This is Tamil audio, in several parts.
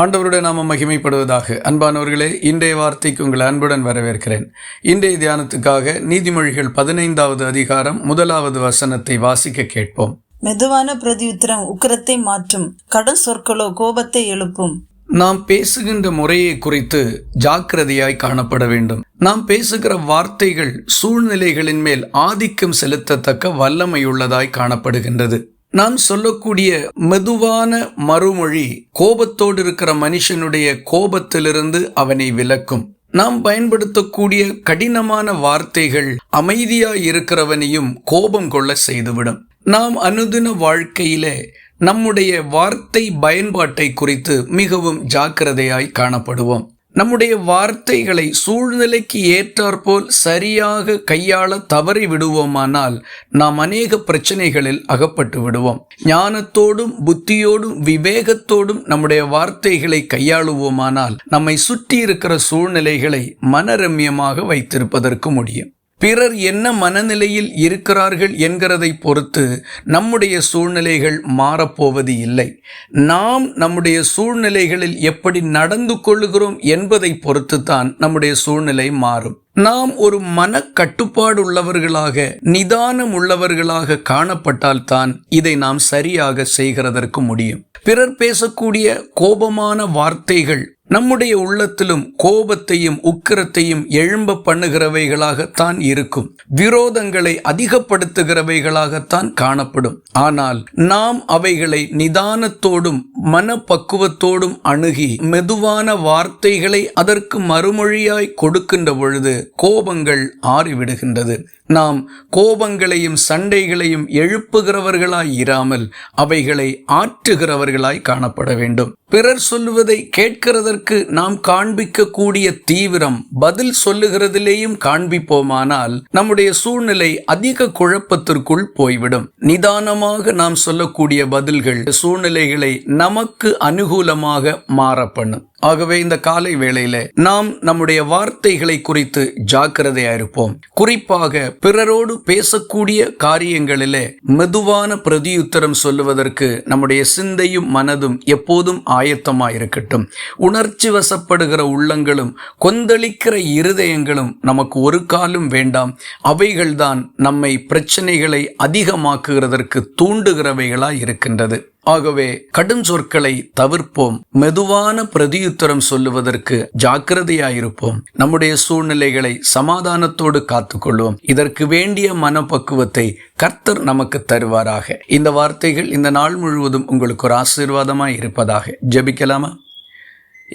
ஆண்டவருடைய நாம மகிமைப்படுவதாக. அன்பானவர்களே இன்றைய வார்த்தைக்கு உங்களை அன்புடன் வரவேற்கிறேன். இன்றைய தியானத்துக்காக நீதிமொழிகள் பதினைந்தாவது அதிகாரம் முதலாவது வசனத்தை வாசிக்க கேட்போம். மெதுவான பிரதியுத்தரம் உக்கிரத்தை மாற்றும் கடும் சொற்களோ கோபத்தை எழுப்பும். நாம் பேசுகின்ற முறையை குறித்து ஜாக்கிரதையாய் காணப்பட வேண்டும். நாம் பேசுகிற வார்த்தைகள் சூழ்நிலைகளின் மேல் ஆதிக்கம் செலுத்தத்தக்க வல்லமையுள்ளதாய் காணப்படுகின்றது. நாம் சொல்லக்கூடிய மெதுவான மறுமொழி கோபத்தோடு இருக்கிற மனுஷனுடைய கோபத்திலிருந்து அவனை விலக்கும். நாம் பயன்படுத்தக்கூடிய கடினமான வார்த்தைகள் அமைதியாய் இருக்கிறவனையும் கோபம் கொள்ள செய்துவிடும். நாம் அனுதின வாழ்க்கையிலே நம்முடைய வார்த்தை பயன்பாட்டை குறித்து மிகவும் ஜாக்கிரதையாய் காணப்படுவோம். நம்முடைய வார்த்தைகளை சூழ்நிலைக்கு ஏற்றாற்போல் சரியாக கையாள தவறி விடுவோமானால் நாம் அநேக பிரச்சனைகளில் அகப்பட்டு விடுவோம். ஞானத்தோடும் புத்தியோடும் விவேகத்தோடும் நம்முடைய வார்த்தைகளை கையாளுவோமானால் நம்மை சுற்றி இருக்கிற சூழ்நிலைகளை மனரம்யமாக வைத்திருப்பதற்கு முடியும். பிறர் என்ன மனநிலையில் இருக்கிறார்கள் என்கிறதை பொறுத்து நம்முடைய சூழ்நிலைகள் மாறப்போவது இல்லை. நாம் நம்முடைய சூழ்நிலைகளில் எப்படி நடந்து கொள்கிறோம் என்பதை பொறுத்து தான் நம்முடைய சூழ்நிலை மாறும். நாம் ஒரு மன கட்டுப்பாடு உள்ளவர்களாக நிதானம் உள்ளவர்களாக காணப்பட்டால்தான் இதை நாம் சரியாக செய்கிறதற்கு முடியும். பிறர் பேசக்கூடிய கோபமான வார்த்தைகள் நம்முடைய உள்ளத்திலும் கோபத்தையும் உக்கிரத்தையும் எழும்ப பண்ணுகிறவைகளாகத்தான் இருக்கும். விரோதங்களை அதிகப்படுத்துகிறவைகளாகத்தான் காணப்படும். ஆனால் நாம் அவைகளை நிதானத்தோடும் மனப்பக்குவத்தோடும் அணுகி மெதுவான வார்த்தைகளை அதற்கு மறுமொழியாய் கொடுக்கின்ற பொழுது கோபங்கள் ஆறிவிடுகின்றது. நாம் கோபங்களையும் சண்டைகளையும் எழுப்புகிறவர்களாய் இராமல் அவைகளை ஆற்றுகிறவர்களாய் காணப்பட வேண்டும். பிறர் சொல்லுவதை கேட்கிறதற்கு நாம் காண்பிக்கக்கூடிய தீவிரம் பதில் சொல்லுகிறதிலேயும் காண்பிப்போமானால் நம்முடைய சூழ்நிலை அதிக குழப்பத்திற்குள் போய்விடும். நிதானமாக நாம் சொல்லக்கூடிய பதில்கள் சூழ்நிலைகளை நமக்கு அனுகூலமாக மாறப்பண்ணும் ஆகவே இந்த காலை வேளையில நாம் நம்முடைய வார்த்தைகளை குறித்து ஜாக்கிரதையா இருப்போம். குறிப்பாக பிறரோடு பேசக்கூடிய காரியங்களிலே மெதுவான பிரதியுத்தரம் சொல்லுவதற்கு நம்முடைய சிந்தையும் மனதும் எப்போதும் ஆயத்தமாயிருக்கட்டும். உணர்ச்சி வசப்படுகிற உள்ளங்களும் கொந்தளிக்கிற இருதயங்களும் நமக்கு ஒரு காலும் வேண்டாம். அவைகள்தான் நம்மை பிரச்சனைகளை அதிகமாக்குகிறதற்கு தூண்டுகிறவைகளாய் இருக்கின்றது. ஆகவே கடும் சொற்களை தவிர்ப்போம். மெதுவான பிரதியுத்தரம் சொல்லுவதற்கு ஜாக்கிரதையாயிருப்போம். நம்முடைய சூழ்நிலைகளை சமாதானத்தோடு காத்துக்கொள்வோம். இதற்கு வேண்டிய மனப்பக்குவத்தை கர்த்தர் நமக்கு தருவாராக. இந்த வார்த்தைகள் இந்த நாள் முழுவதும் உங்களுக்கு ஒரு ஆசீர்வாதமாய் இருப்பதாக ஜபிக்கலாமா?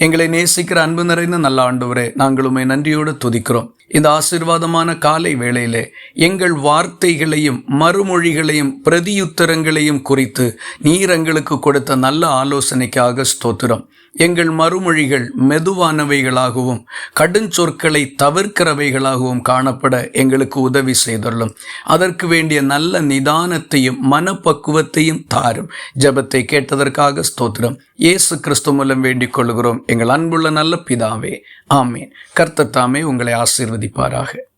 எங்களை நேசிக்கிற அன்பு நிறைந்த நல்ல ஆண்டவரே நாங்கள் உண்மை நன்றியோடு துதிக்கிறோம். இந்த ஆசீர்வாதமான காலை வேளையிலே எங்கள் வார்த்தைகளையும் மறுமொழிகளையும் பிரதியுத்தரங்களையும் குறித்து நீர் எங்களுக்கு கொடுத்த நல்ல ஆலோசனைக்காக ஸ்தோத்திரம். எங்கள் மறுமொழிகள் மெதுவானவைகளாகவும் கடுஞ்சொற்களை தவிர்க்கிறவைகளாகவும் காணப்பட எங்களுக்கு உதவி செய்துள்ளோம். அதற்கு வேண்டிய நல்ல நிதானத்தையும் மனப்பக்குவத்தையும் தாரும். ஜபத்தை கேட்டதற்காக ஸ்தோத்திரம். இயேசு கிறிஸ்து மூலம் வேண்டிக் கொள்கிறோம். எங்கள் அன்புள்ள நல்ல பிதாவே ஆமேன். கர்த்தத்தாமே உங்களை ஆசீர்வதிப்பாராக.